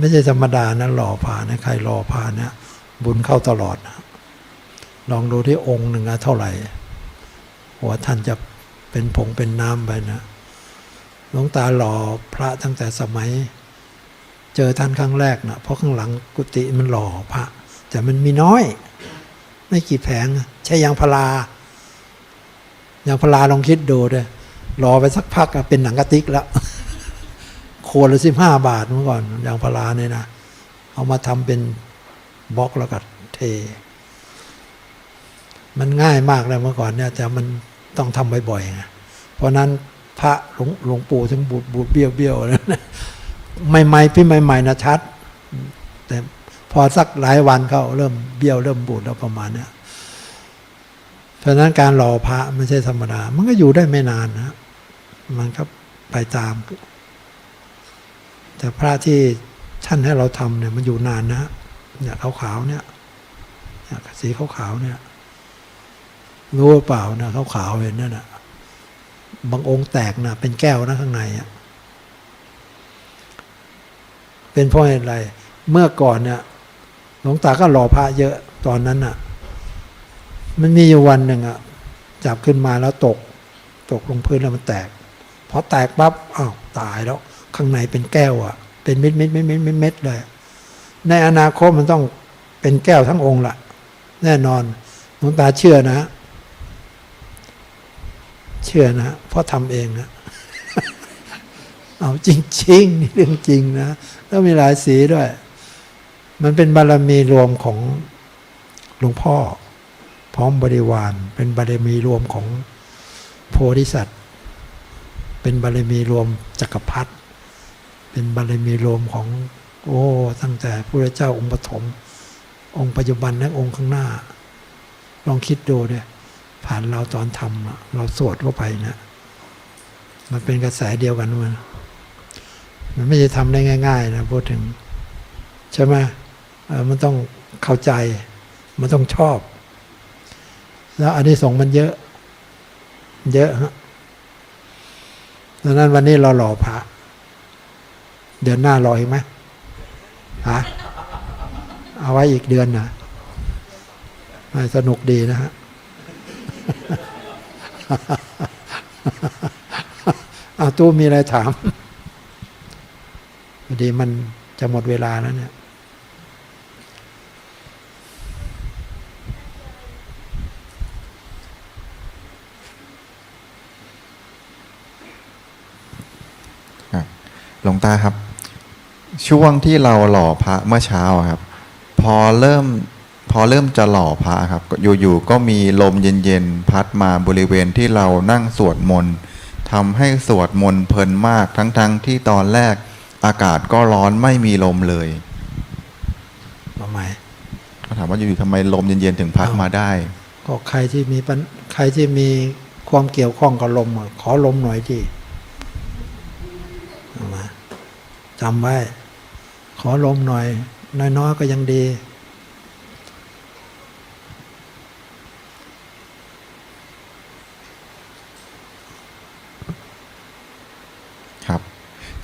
ไม่ใช่ธรรมดานะหล่อพระนะใครหล่อพระเนี่ยบุญเข้าตลอดนะลองดูที่องค์หนึ่งอะเท่าไหร่ว่าท่านจะเป็นผงเป็นน้ำไปนะหลวงตาหล่อพระตั้งแต่สมัย เจอท่านครั้งแรกนะเพราะข้างหลังกุฏิมันหล่อพระ แต่มันมีน้อย ไม่กี่แผง ใช่ยางพารายางพาราลองคิดดูเลยรอไปสักพักเป็นหนังกระติกแล้ว โคนละสิบห้าบาทเมื่อก่อนยางพาราเนี่ยนะเอามาทำเป็นบล็อกแล้วก็เท มันง่ายมากเลยเมื่อก่อนเนี่ยแต่มันต้องทำบ่อยๆไงเพราะนั้นพระหลวงหลวงปู่ถึงบูดบูดเบี้ยวเบี้ยวนะใหม่ๆพี่ใหม่ๆนะชัด แต่พอสักหลายวันเขาเริ่มเบี้ยวเริ่มบูดแล้วประมาณเนี้ยเพราะฉะนั้นการรอพระไม่ใช่ธรรมดา มันก็อยู่ได้ไม่นานนะ มันก็ไปตาม แต่พระที่ท่านให้เราทำเนี่ยมันอยู่นานนะเนี่ยขาวๆเนี่ยเนี่ยสีขาวๆเนี่ย รู้เปล่านะขาวๆเห็นนั่นนะบางองค์แตกนะเป็นแก้วนะข้างในอะเป็นเพราะอะไร เมื่อก่อนเนี่ยหลวงตาก็รอพระเยอะตอนนั้นน่ะ มันมีอยู่วันหนึ่งอะจับขึ้นมาแล้วตก ตกลงพื้นแล้วมันแตกพอแตกปั๊บอ้าวตายแล้ว ข้างในเป็นแก้วอะเป็นเม็ดเม็ดเม็ดเม็ดเม็ดเม็ดเลยในอนาคตมันต้องเป็นแก้วทั้งองค์ละแน่นอนหลวงตาเชื่อนะ เชื่อนะ เพราะทำเองนะเอาจริงๆนี่เรื่องจริงนะแล้วมีหลายสีด้วย มันเป็นบารมีรวมของหลวงพ่อ พร้อมบริวาร เป็นบารมีรวมของโพธิสัตว์ เป็นบารมีรวมจักรพรรดิ เป็นบารมีรวมของ โอ้ ตั้งแต่พระเจ้าองค์ปฐมองค์ปัจจุบันและองค์ข้างหน้า ลองคิดดูเนี่ยผ่านเราตอนทำเราสวดเข้าไปนะมันเป็นกระแสเดียวกันมันมันไม่ใช่ทำได้ง่าย ๆ นะพูดถึง ใช่ไหมมันต้องเข้าใจ มันต้องชอบ แล้วอันนี้สงมันเยอะ เยอะฮะดังนั้นวันนี้เราหล่อพระ เดือนหน้ารออีกไหมฮะเอาไว้อีกเดือนนะไม่สนุกดีนะฮะอาตู้มีอะไรถามพอดีมันจะหมดเวลาแล้วเนี่ยหลวงตาครับ ช่วงที่เราหล่อพระเมื่อเช้าอะครับ พอเริ่มพอเริ่มจะหล่อพระครับก็อยู่ๆก็มีลมเย็นๆพัดมาบริเวณที่เรานั่งสวดมนต์ทำให้สวดมนต์เพลินมากทั้งๆที่ตอนแรกอากาศก็ร้อนไม่มีลมเลยมาใหม่ก็ถามว่าอยู่ๆทำไมลมเย็นๆถึงพัดอ้าวมาได้ ก็ใครที่มีปัญใครที่มีความเกี่ยวข้องกับลมอะขอลมหน่อยที่เอามาจำไว้ ขอลมหน่อย น้อยๆก็ยังดี ครับ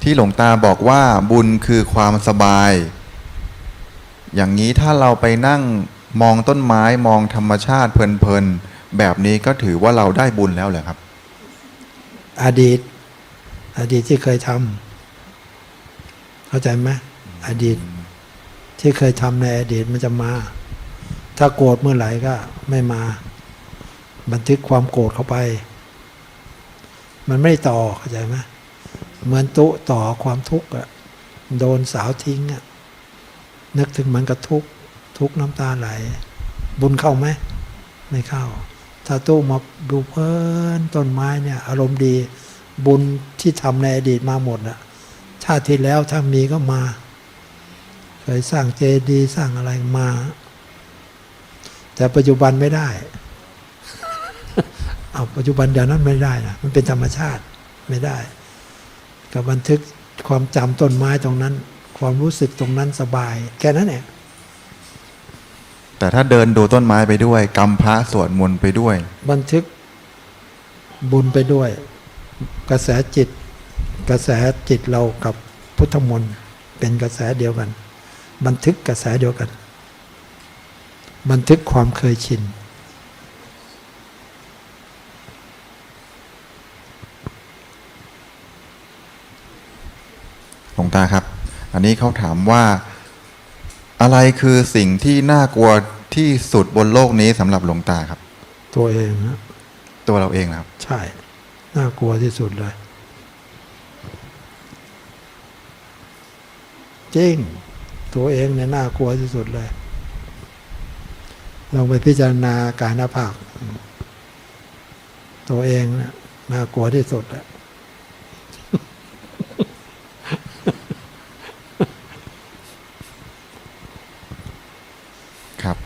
ที่หลวงตาบอกว่าบุญคือความสบาย อย่างนี้ถ้าเราไปนั่งมองต้นไม้มองธรรมชาติเพลินๆ แบบนี้ก็ถือว่าเราได้บุญแล้วเหรอครับ อดีต อดีตที่เคยทำเข้าใจไหม อดีต ที่เคยทำในอดีตมันจะมา ถ้าโกรธเมื่อไหร่ก็ไม่มา บันทึกความโกรธเข้าไป มันไม่ต่อเข้าใจไหมเหมือนตุต่อความทุกข์อะโดนสาวทิ้งอะนึกถึงมันก็ทุกข์ทุกน้ำตาไหล บุญเข้าไหมไม่เข้า ถ้าตู้มาดูเพลินต้นไม้เนี่ย อารมณ์ดีบุญที่ทำในอดีตมาหมดอะชาติที่แล้วถ้ามีก็มา เคยสร้างเจดีย์สร้างอะไรมา แต่ปัจจุบันไม่ได้เอาปัจจุบันเดี๋ยวนั้นไม่ได้นะมันเป็นธรรมชาติไม่ได้ กับบันทึกความจำต้นไม้ตรงนั้น ความรู้สึกตรงนั้นสบาย แค่นั้นเองแต่ถ้าเดินดูต้นไม้ไปด้วยกำพระสวดมนต์ไปด้วย บันทึกบุญไปด้วย กระแสจิต กระแสจิตเรากับพุทธมนต์เป็นกระแสเดียวกัน บันทึกกระแสเดียวกัน บันทึกความเคยชิน หลวงตาครับ อันนี้เขาถามว่าอะไรคือสิ่งที่น่ากลัวที่สุดบนโลกนี้สำหรับหลวงตาครับ ตัวเองนะตัวเราเองนะครับ ใช่ น่ากลัวที่สุดเลยจริง ตัวเองเนี่ยน่ากลัวที่สุดเลย ลองไปพิจารณาการหน้าผากตัวเองนะน่ากลัวที่สุดอะครับ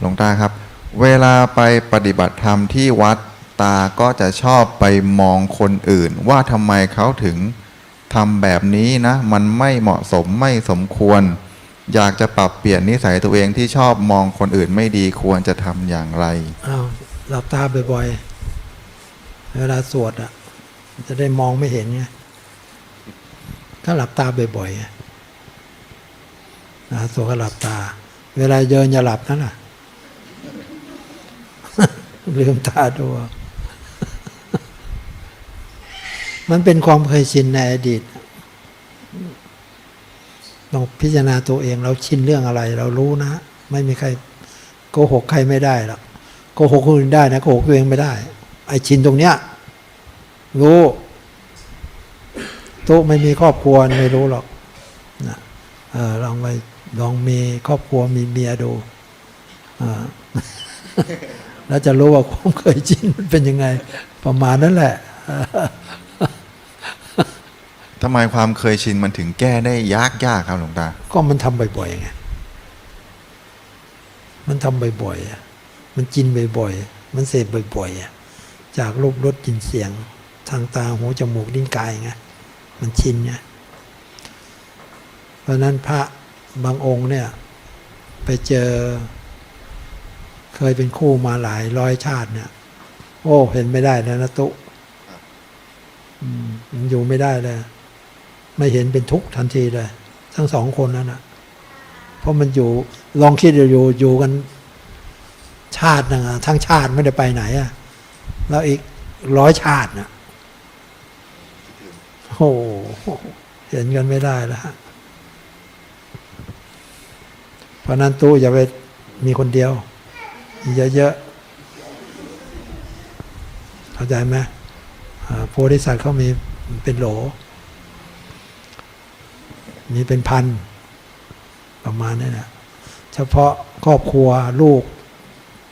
หลวงตาครับ เวลาไปปฏิบัติธรรมที่วัดตาก็จะชอบไปมองคนอื่น ว่าทำไมเขาถึง ทำแบบนี้นะ มันไม่เหมาะสมไม่สมควร อยากจะปรับเปลี่ยนนิสัยตัวเองที่ชอบมองคนอื่นไม่ดีควรจะทำอย่างไรอ้าวหลับตาบ่อยๆ เวลาสวดอะ จะได้มองไม่เห็นไงถ้าหลับตาบ่อยๆนะสวดก็หลับตา เวลาเดินอย่าหลับนั่นน่ะลืมตาดู มันเป็นความเคยชินในอดีตต้องพิจารณาตัวเองเราชินเรื่องอะไร เรารู้นะ ไม่มีใครโกหกใครไม่ได้หรอกโกหกคนอื่นได้นะโกหกตัวเองไม่ได้ ไอ้ชินตรงเนี้ยรู้ตุ๊ไม่มีครอบครัวไม่รู้หรอกนะเออลองไปลองมีครอบครัวมีเมียดูเออแล้วจะรู้ว่าความเคยชินมันเป็นยังไง ประมาณนั้นแหละ ทำไมความเคยชินมันถึงแก้ได้ยากยากๆครับหลวงตา ก็มันทำบ่อยๆไงมันทำบ่อยๆอะมันกินบ่อยๆมันเสพบ่อยๆอะจากรูปรสกลิ่นเสียง ทางตาหูจมูกลิ้นกายไงมันชินไงเพราะฉะนั้นพระบางองค์เนี่ย ไปเจอ เคยเป็นคู่มาหลายร้อยชาติเนี่ยโอ้ เห็นไม่ได้แล้วนะตุอืมมันอยู่ไม่ได้เลย ไม่เห็นเป็นทุกข์ทันทีเลย ทั้งสองคนนั้นนะเพราะมันอยู่ลองคิดดูอยู่อยู่กันชาติหนึงอะทั้งชาติไม่ได้ไปไหนอะแล้วอีกร้อยชาตินะโอ้เห็นกันไม่ได้แล้วเพราะนั้นตู้อย่าไปมีคนเดียว เยอะๆเข้าใจไหมโพธิสัตว์เขามีเป็นโหล มีเป็นพัน ประมาณนี้นะเฉพาะครอบครัวลูก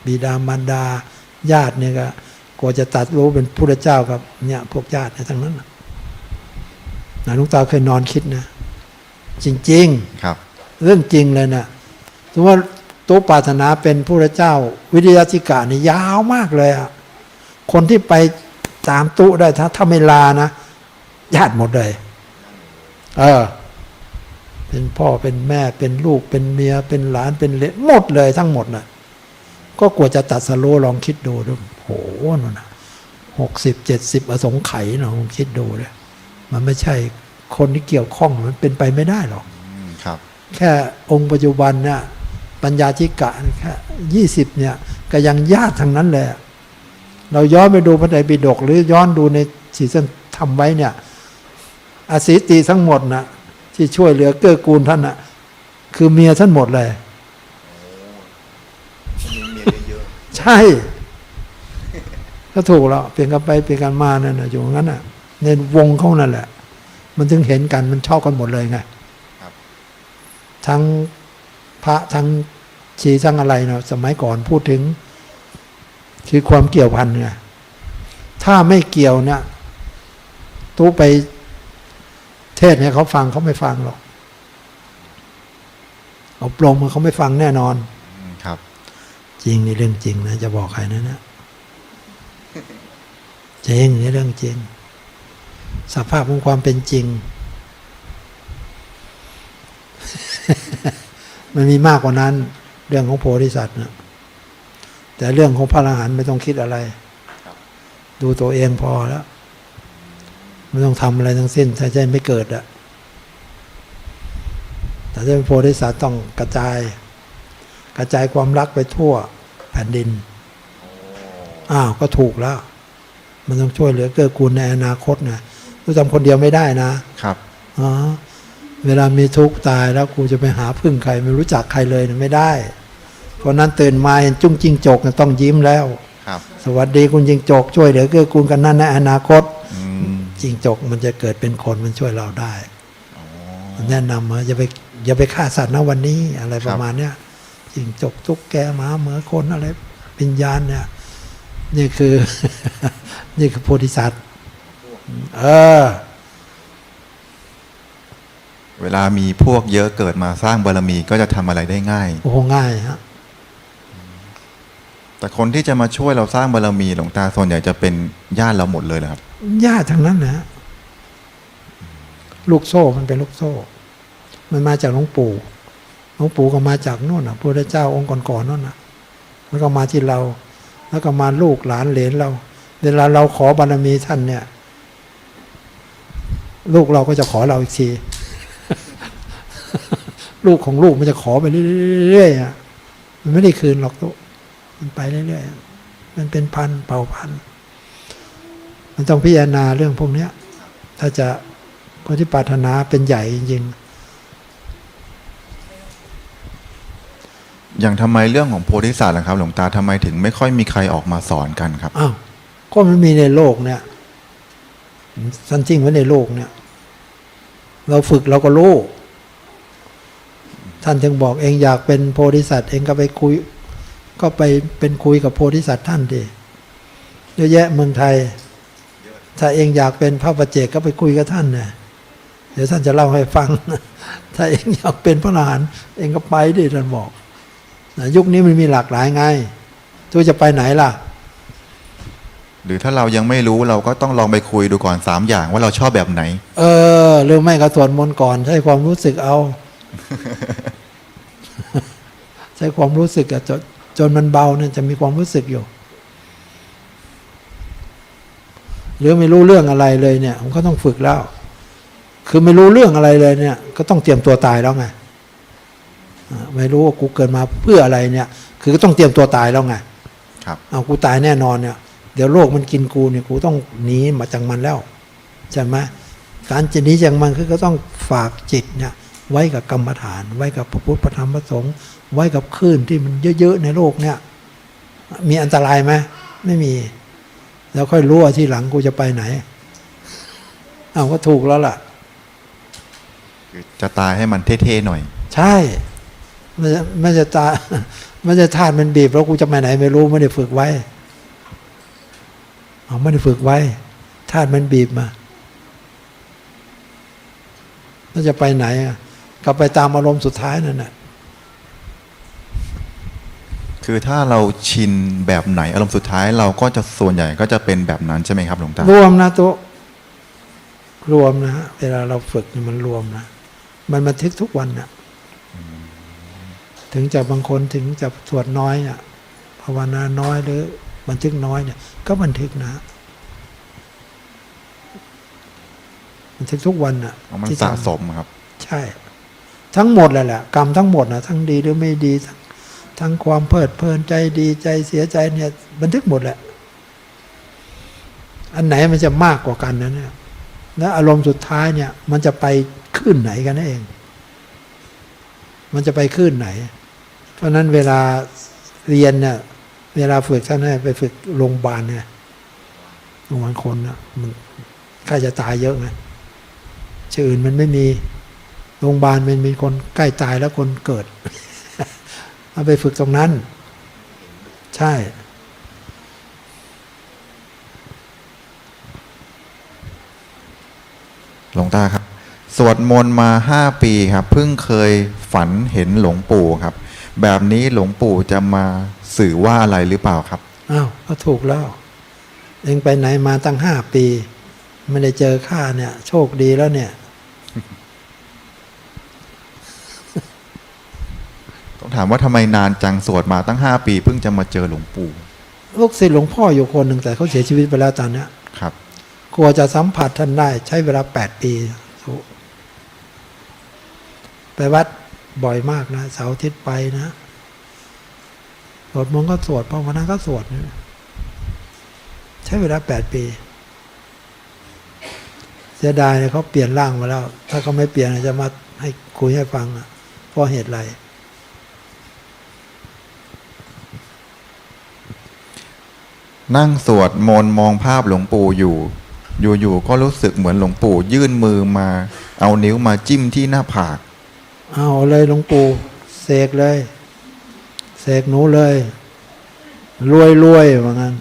บิดามารดา ญาติเนี่ยก็กว่าจะตัดรู้เป็นพุทธเจ้ากับเนี่ยพวกญาติเนี่ยทั้งนั้นนะนะหลุงตาเคยนอนคิดนะ จริงครับๆเรื่องจริงเลยนะสมมติว่าตัวปรารถนาเป็นพุทธเจ้า วิทยาธิกานี่ยาวมากเลยอะคนที่ไปตามตุได้ถ้าถ้าไม่ลานะญาติหมดเลย เออ เป็นพ่อเป็นแม่เป็นลูกเป็นเมียเป็นหลานเป็นเลนหมดเลยทั้งหมดน่ะก็กลัวจะตัดสโลลองคิดดูดูโหนั่นนะหกสิบเจ็ดสิบอสงไขยนะลองคิดดูเลยมันไม่ใช่คนที่เกี่ยวข้องมันเป็นไปไม่ได้หรอกอืมครับ แค่องค์ปัจจุบันเนี่ยปัญญาธิกะแค่ยี่สิบเนี่ยก็ยังญาติทางนั้นเลยเราย้อนไปดูพระไตรปิฎกหรือย้อนดูในที่ท่านทำไว้เนี่ยอาศิติทั้งหมดนะ ที่ช่วยเหลือเกื้อกูลท่านนะคือเมียท่านหมดเลยใช่ก็ถูกแล้วเปลี่ยนกันไปเปลี่ยนกันมานั่นนะอยู่งั้นน่ะในวงเขานั่นแหละ มันถึงเห็นกันมันชอบกันหมดเลยไงครับทั้งพระทั้งชีทั้งอะไรเนาะสมัยก่อนพูดถึง คือความเกี่ยวพันไงถ้าไม่เกี่ยวเนี่ยตู้ไป เทศเนี่ยเขาฟังเขาไม่ฟังหรอกอบรมเขาไม่ฟังแน่นอนอืมครับ จริงนี่เรื่องจริงนะจะบอกใครนะนะจริงนี่เรื่องจริง สภาพของความเป็นจริง มันมีมากกว่านั้น เรื่องของโพธิสัตว์นะแต่เรื่องของพระอรหันต์ไม่ต้องคิดอะไรครับดูตัวเองพอแล้ว ไม่ต้องทำอะไรทั้งสิ้นถ้าจะไม่เกิดอะแต่ถ้าเป็นโพธิสัตว์ต้องกระจาย กระจายความรักไปทั่วแผ่นดินอ้าวก็ถูกแล้ว มันต้องช่วยเหลือเกื้อกูลในอนาคตนะกูทำคนเดียวไม่ได้นะครับอ๋อเวลามีทุกข์ตายแล้วกูจะไปหาพึ่งใคร ไม่รู้จักใครเลยนะไม่ได้ เพราะนั้นตื่นมาเห็นจุ้งจิงจกนะต้องยิ้มแล้ว ครับ สวัสดีคุณจิงจกช่วยเหลือเกื้อกูลกันนั่นในอนาคตอืม จิงจก มันจะเกิดเป็นคนมันช่วยเราได้แนะนำว่าอย่าไปอย่าไปฆ่าสัตว์นะวันนี้อะไรประมาณเนี้ยจิงจกทุกแกหมาเหมือคนอะไรวิญญาณเนี่ย นี่คือ นี่คือโพธิสัตว์เออ เวลามีพวกเยอะเกิดมาสร้างบารมีก็จะทำอะไรได้ง่าย โอ้โหง่ายฮะแต่คนที่จะมาช่วยเราสร้างบารมีหลวงตาส่วนใหญ่จะเป็นญาติเราหมดเลยเหรอครับ ญาติทั้งนั้นนะลูกโซ่มันเป็นลูกโซ่ มันมาจากหลวงปู่หลวงปู่ก็มาจากโน่นอะพระพุทธเจ้าองค์ก่อนๆโน่นอะแล้วก็มาที่เรา แล้วก็มาลูกหลานเหลนเรา เวลาเราขอบารมีท่านเนี่ย ลูกเราก็จะขอเราอีกทีลูกของลูกมันจะขอไปเรื่อยๆอะมันไม่ได้คืนหรอกตุมันไปเรื่อยๆมันเป็นพันเผ่าพันธุ์ มันต้องพิจารณาเรื่องพวกเนี้ยถ้าจะคนที่ปรารถนาเป็นใหญ่จริงอย่างทำไมเรื่องของโพธิสัตว์ล่ะครับ หลวงตาทำไมถึงไม่ค่อยมีใครออกมาสอนกันครับๆอ้าวก็มันมีในโลกเนี่ยสันจริงไว้ในโลกเนี่ย เราฝึกเราก็รู้ท่านจึงบอกเองอยากเป็นโพธิสัตว์เองก็ไปคุย ก็ไปเป็นคุยกับโพธิสัตว์ท่านดิเยอะแยะเมืองไทย ถ้าเองอยากเป็นพระประเจกก็ไปคุยกับท่านนะเดี๋ยวท่านจะเล่าให้ฟัง ถ้าเองอยากเป็นพระอรหันต์เองก็ไปดิท่านบอกนะยุคนี้มันมีหลากหลายไงทุกจะไปไหนล่ะ หรือถ้าเรายังไม่รู้เราก็ต้องลองไปคุยดูก่อนสามอย่างว่าเราชอบแบบไหน เออหรือไม่ก็สวดมนต์ก่อนใช้ความรู้สึกเอา ใช้ความรู้สึกอะจนจนมันเบาเนี่ยจะมีความรู้สึกอยู่ ห รือไม่รู้เรื่องอะไรเลยเนี่ยผมก็ต้องฝึกแล้ว คือไม่รู้เรื่องอะไรเลยเนี่ย ก็ต้องเตรียมตัวตายแล้วไงอ่าไม่รู้ว่ากูเกิดมาเพื่ออะไรเนี่ย คือก็ต้องเตรียมตัวตายแล้วไงครับเอากูตายแน่นอนเนี่ย เดี๋ยวโลกมันกินกูเนี่ยกูต้องหนีมาจากมันแล้วใช่ไหมการจะหนีจากมันคือก็ต้องฝากจิตเนี่ยไว้กับกรรมฐาน ไว้กับพระพุทธพระธรรมพระสงฆ์ไว้กับคลื่นที่มันเยอะๆในโลกเนี่ย มีอันตรายไหมไม่มี แล้วค่อยรู้ว่าที่หลังกูจะไปไหนเอาก็ถูกแล้วล่ะคือจะตายให้มันเท่ๆหน่อย ใช่มันจะมันจะตามันจะธาตุมันบีบแล้วกูจะไปไหน ไม่รู้ไม่ได้ฝึกไว้เอาไม่ได้ฝึกไว้ธาตุมันบีบมาแล้วจะไปไหนอะก็ไปตามอารมณ์สุดท้ายนั่นแหละ คือถ้าเราชินแบบไหนอารมณ์สุดท้ายเราก็จะส่วนใหญ่ก็จะเป็นแบบนั้นใช่ไหมครับหลวงตารวมนะตัวรวมนะฮะเวลาเราฝึกเนี่ยมันรวมนะมันบันทึกทุกวันน่ะถึงจะบางคนถึงจะสวดน้อยอะภาวนาน้อยหรือบันทึกน้อยเนี่ย ก็บันทึกนะบันทึกทุกวันอะมันที่สะทำสมครับ ใช่ ทั้งหมดเลยแหละกรรมทั้งหมดนะทั้งดีหรือไม่ดีทั้ง ทั้งความเพลิดเพลินใจดีใจเสียใจเนี่ย บันทึกหมดแหละ อันไหนมันจะมากกว่ากันนะเนี่ยและอารมณ์สุดท้ายเนี่ย มันจะไปขึ้นไหนกันนั่นเอง มันจะไปขึ้นไหน เพราะนั้นเวลาเรียนเนี่ยเวลาฝึกท่านให้ไปฝึกโรงพยาบาลเนี่ยโรงพยาบาลคนนะมันค่าจะตายเยอะไงชื่ออื่นมันไม่มีโรงพยาบาลมันมีคนใกล้ตายแล้วคนเกิด เอาไปฝึกตรงนั้น ใช่ หลวงตาครับ สวดมนต์มาห้าปีครับเพิ่งเคยฝันเห็นหลวงปู่ครับ แบบนี้หลวงปู่จะมาสื่อว่าอะไรหรือเปล่าครับอ้าวก็ถูกแล้ว เองไปไหนมาตั้งห้าปี ไม่ได้เจอข้าเนี่ย โชคดีแล้วเนี่ย ต้องถามว่าทำไมนานจังสวดมาตั้งห้าปีเพิ่งจะมาเจอหลวงปู่ลูกศิษย์หลวงพ่ออยู่คนหนึ่งแต่เขาเสียชีวิตไปแล้วตอนเนี้ยครับกลัวจะสัมผัสท่านได้ใช้เวลาแปดปีสู้ไปวัดบ่อยมากนะเสาร์อาทิตย์ไปนะสวดมนต์ก็สวดภาวนาก็สวดนะใช้เวลาแปดปี เสียดายเนี่ยเขาเปลี่ยนร่างมาแล้ว ถ้าเขาไม่เปลี่ยนจะมาให้คุยให้ฟังอะเพราะเหตุไร นั่งสวดมนต์มองภาพหลวงปู่อยู่ อยู่ๆก็รู้สึกเหมือนหลวงปู่ยื่นมือมา เอานิ้วมาจิ้มที่หน้าผาก เอาเลยหลวงปู่เสกเลยเสกหนูเลยรวยรวยว่างั้น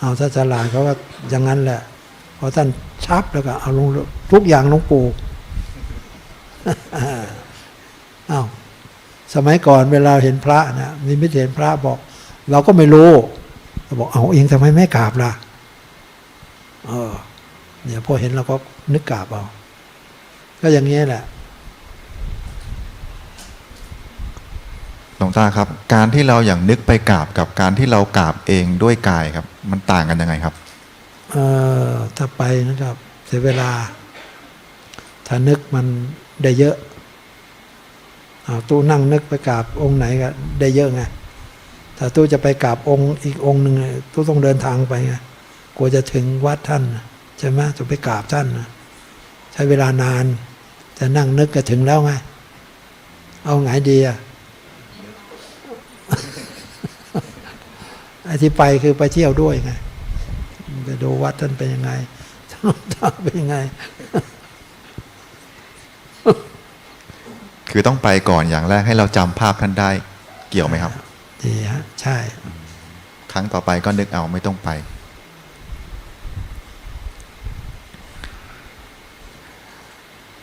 เอาถ้าฉลาดเขาก็อย่างนั้นแหละพอท่านชับแล้วก็เอาลงทุกอย่างหลวงปู่อ้าวสมัยก่อนเวลาเห็นพระนะมีไม่เห็นพระบอก เราก็ไม่รู้ เราบอกเอาเองทำไมไม่กราบล่ะเออเนี่ยพอเห็นเราก็นึกกราบเอา ก็อย่างนี้แหละหลวงตาครับ การที่เราอย่างนึกไปกราบกับการที่เรากราบเองด้วยกายครับ มันต่างกันยังไงครับ เออถ้าไปนะครับเสียเวลา ถ้านึกมันได้เยอะอาตู้นั่งนึกไปกราบองค์ไหนก็ได้เยอะไง ถ้าตู้จะไปกราบองค์อีกองค์หนึ่งตู้ต้องเดินทางไปไงกลัวจะถึงวัดท่านใช่ไหมจะไปกราบท่านใช้เวลานานแต่นั่งนึกก็ถึงแล้วไงเอาไงดีอะไอ้ที่ไปคือไปเที่ยวด้วยไงไปดูวัดท่านเป็นยังไงท่านเป็นยังไง คือต้องไปก่อนอย่างแรกให้เราจำภาพท่านได้เกี่ยวไหมครับ ดีฮะใช่ ครั้งต่อไปก็นึกเอาไม่ต้องไป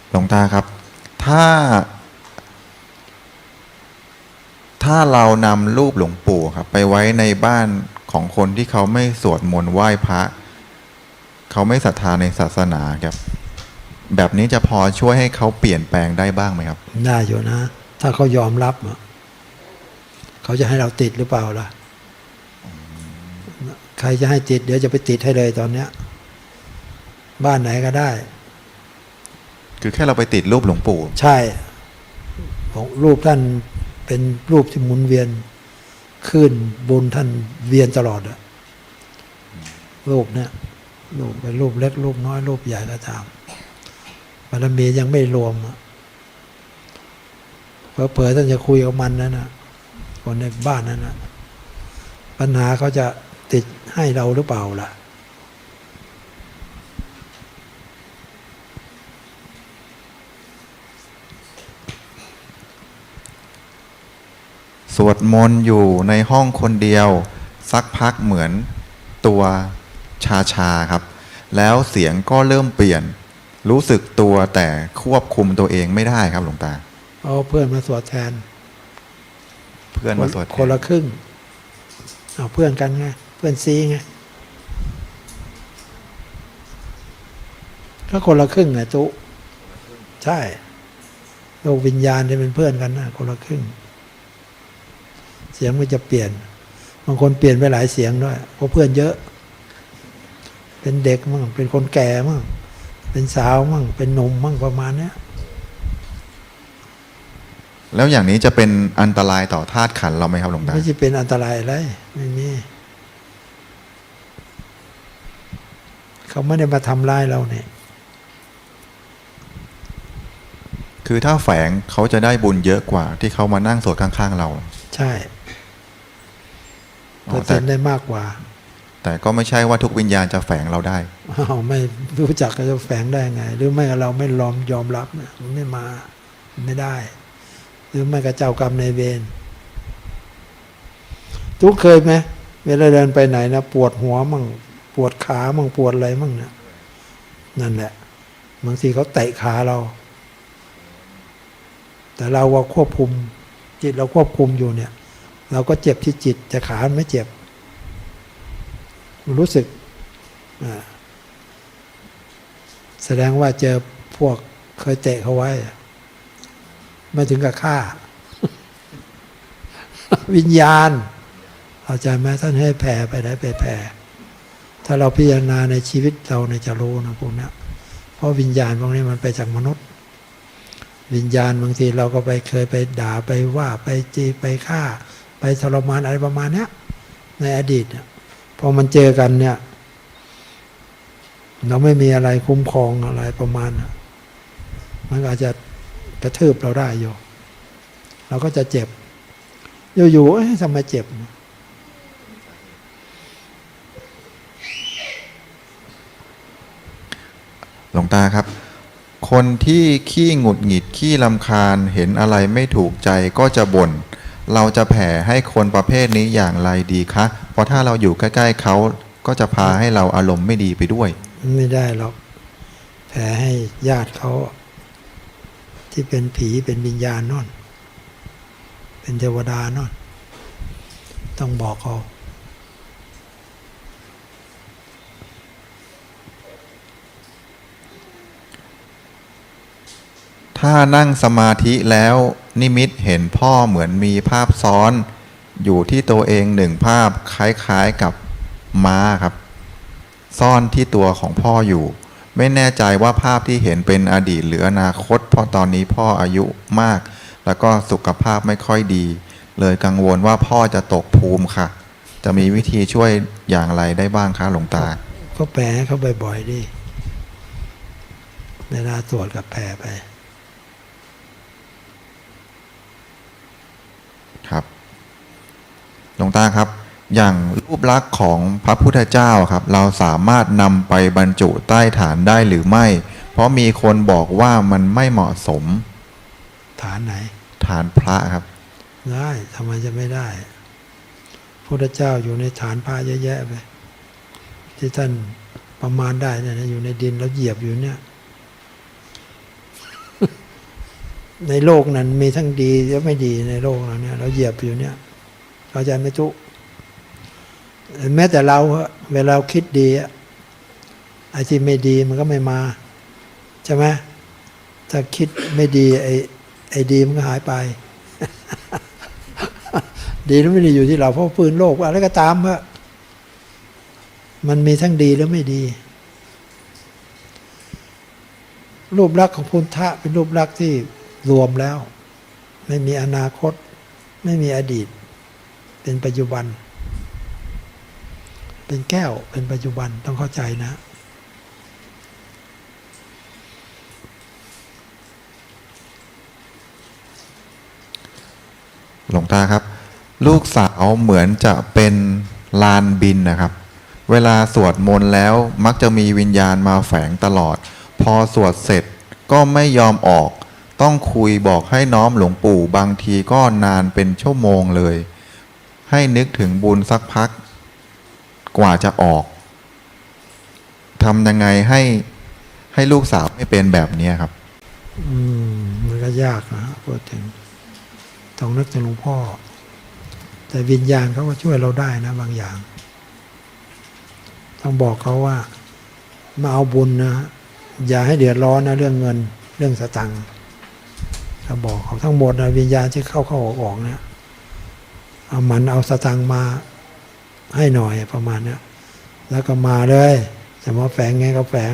หลวงตาครับ ถ้า ถ้าเรานำรูปหลวงปู่ครับ ไปไว้ในบ้านของคนที่เขาไม่สวดมนต์ไหว้พระ เขาไม่ศรัทธาในศาสนาครับ แบบนี้จะพอช่วยให้เขาเปลี่ยนแปลงได้บ้างไหมครับ ได้อยู่นะ ถ้าเขายอมรับอะ เขาจะให้เราติดหรือเปล่าล่ะ ใครจะให้ติด เดี๋ยวจะไปติดให้เลยตอนเนี้ย บ้านไหนก็ได้ คือแค่เราไปติดรูปหลวงปู่ ใช่ของรูปท่านเป็นรูปที่หมุนเวียนขึ้นบุญท่านเวียนตลอดอะรูปเนี่ยรูปเป็นรูปเล็กรูปน้อยรูปใหญ่ก็ตามบารมียังไม่รวมอะเผลอๆท่านจะคุยกับมันนั่นนะ คนในบ้านนั้นนะปัญหาเขาจะติดให้เราหรือเปล่าล่ะ สวดมนต์อยู่ในห้องคนเดียว สักพักเหมือนตัวชาชาๆครับ แล้วเสียงก็เริ่มเปลี่ยน รู้สึกตัวแต่ควบคุมตัวเองไม่ได้ครับหลวงตา เอาเพื่อนมาสวดแทน เพื่อนมาสวดแทคนละครึ่งเอาเพื่อนกันไงเพื่อนซีไงก็คนละครึ่งไงจุใช่โลกวิญญาณที่เป็นเพื่อนกันนะคนละครึ่ง เสียงมันจะเปลี่ยน บางคนเปลี่ยนไปหลายเสียงด้วยเพราะเพื่อนเยอะ เป็นเด็กมั่งเป็นคนแก่มั่งเป็นสาวมั่งเป็นหนุ่มมั่งประมาณเนี้ย แล้วอย่างนี้จะเป็นอันตรายต่อธาตุขันธ์เราไหมครับหลวงตาไม่ใช่เป็นอันตรายอะไรไม่มีเขาไม่ได้มาทำร้ายเราเนี่ยคือถ้าแฝงเขาจะได้บุญเยอะกว่า ที่เขามานั่งสวดข้าง ๆ เรา ใช่อ๋เปออร์แต่เซ็นต์ได้มากกว่า แต่ก็ไม่ใช่ว่าทุกวิญญาณจะแฝงเราได้อ้าวไม่รู้จักก็จะแฝงได้ไง หรือไม่เราไม่ยอมยอมรับเนี่ยมันไม่มาไม่ได้ หรือไม่ก็เจ้ากรรมในเวรทุกเคยไหมเวลาเดินไปไหนนะปวดหัวมั่งปวดขามั่งปวดอะไรมั่งเนี่ยนั่นแหละบางทีเขาเตะขาเรา แต่เราว่าควบคุม จิตเราควบคุมอยู่เนี่ย เราก็เจ็บที่จิตแต่ขาไม่เจ็บ รู้สึกแสดงว่าเจอพวกเคยเตะเขาไว้ ไม่ถึงกับฆ่า วิญญาณเข้าใจไหมท่านให้แผ่ไปไหนไปแผ่ถ้าเราพิจารณาในชีวิตเราเนี่ยจะรู้นะพวกเนี้ยเพราะวิญญาณพวกนี้มันไปจากมนุษย์ วิญญาณบางทีเราก็ไปเคยไปด่าไปว่าไปจีไปฆ่า ไปทรมานอะไรประมาณเนี้ยในอดีตเนี่ยพอมันเจอกันเนี่ย เราไม่มีอะไรคุ้มครองอะไรประมาณมันอาจจะ กระทืบเราได้อยู่เราก็จะเจ็บอยู่ๆเอ๊ะทำไมเจ็บ หลวงตาครับ คนที่ขี้หงุดหงิดขี้ลำคาญเห็นอะไรไม่ถูกใจก็จะบ่นเราจะแผ่ให้คนประเภทนี้อย่างไรดีคะ เพราะถ้าเราอยู่ใกล้ ๆเขาก็จะพาให้เราอารมณ์ไม่ดีไปด้วย ไม่ได้หรอก แผ่ให้ญาติเขา ที่เป็นผีเป็นวิญญาณนอน เป็นเทวดานอน ต้องบอกเขาถ้านั่งสมาธิแล้วนิมิตเห็นพ่อเหมือนมีภาพซ้อน อยู่ที่ตัวเองหนึ่งภาพคล้ายๆกับม้าครับ ซ่อนที่ตัวของพ่ออยู่ ไม่แน่ใจว่าภาพที่เห็นเป็นอดีตหรืออนาคต เพราะตอนนี้พ่ออายุมาก แล้วก็สุขภาพไม่ค่อยดี เลยกังวลว่าพ่อจะตกภูมิค่ะ จะมีวิธีช่วยอย่างไรได้บ้างคะหลวงตา ก็แปลให้เขาบ่อยๆดิเวลาสวดกับแปลไป ครับหลวงตาครับ อย่างรูปลักษณ์ของพระพุทธเจ้าครับ เราสามารถนำไปบรรจุใต้ฐานได้หรือไม่ เพราะมีคนบอกว่ามันไม่เหมาะสม ฐานไหน ฐานพระครับ ได้ทำไมจะไม่ได้พระเจ้าอยู่ในฐานพระเยอะแยะไปที่ท่านประมาณได้เนี่ยนะอยู่ในดินแล้วเหยียบอยู่เนี่ย ในโลกนั้นมีทั้งดีและไม่ดีในโลกเราเนี่ย เราเหยียบอยู่เนี่ยเข้าใจไหมจุแม้แต่เราอะเวลาเราคิดดีอะไอ้ที่ไม่ดีมันก็ไม่มา ใช่ไหมถ้าคิดไม่ดีไอ้ไอ้ดีมันก็หายไป ดีแล้วไม่ด้อยู่ที่เราเพราะปืนโลกอะไรก็ตามอะมันมีทั้งดีและไม่ดี รูปลักษณ์ของพุทธะเป็นรูปลักษณ์ที่รวมแล้ว ไม่มีอนาคต ไม่มีอดีต เป็นปัจจุบัน เป็นแก้วเป็นปัจจุบันต้องเข้าใจนะ หลวงตาครับ ลูกสาวเหมือนจะเป็นลานบินนะครับ เวลาสวดมนต์แล้วมักจะมีวิญญาณมาแฝงตลอด พอสวดเสร็จก็ไม่ยอมออก ต้องคุยบอกให้น้อมหลวงปู่บางทีก็นานเป็นชั่วโมงเลย ให้นึกถึงบุญสักพัก กว่าจะออกทำยังไงให้ให้ลูกสาวไม่เป็นแบบนี้ครับ อืม มันก็ยากนะพูดถึง ต้องนึกถึงหลวงพ่อ แต่วิญญาณเขาก็ช่วยเราได้นะบางอย่าง ต้องบอกเขาว่ามาเอาบุญนะ อย่าให้เดือดร้อนนะเรื่องเงินเรื่องสตังค์ถ้าบอกเขาทั้งหมดนะวิญญาณที่เข้าเข้าออกออกนะเอามันเอาสตังค์มาให้หน่อยประมาณเนี้ยแล้วก็มาเลยจะมาแฝงไงก็แฝง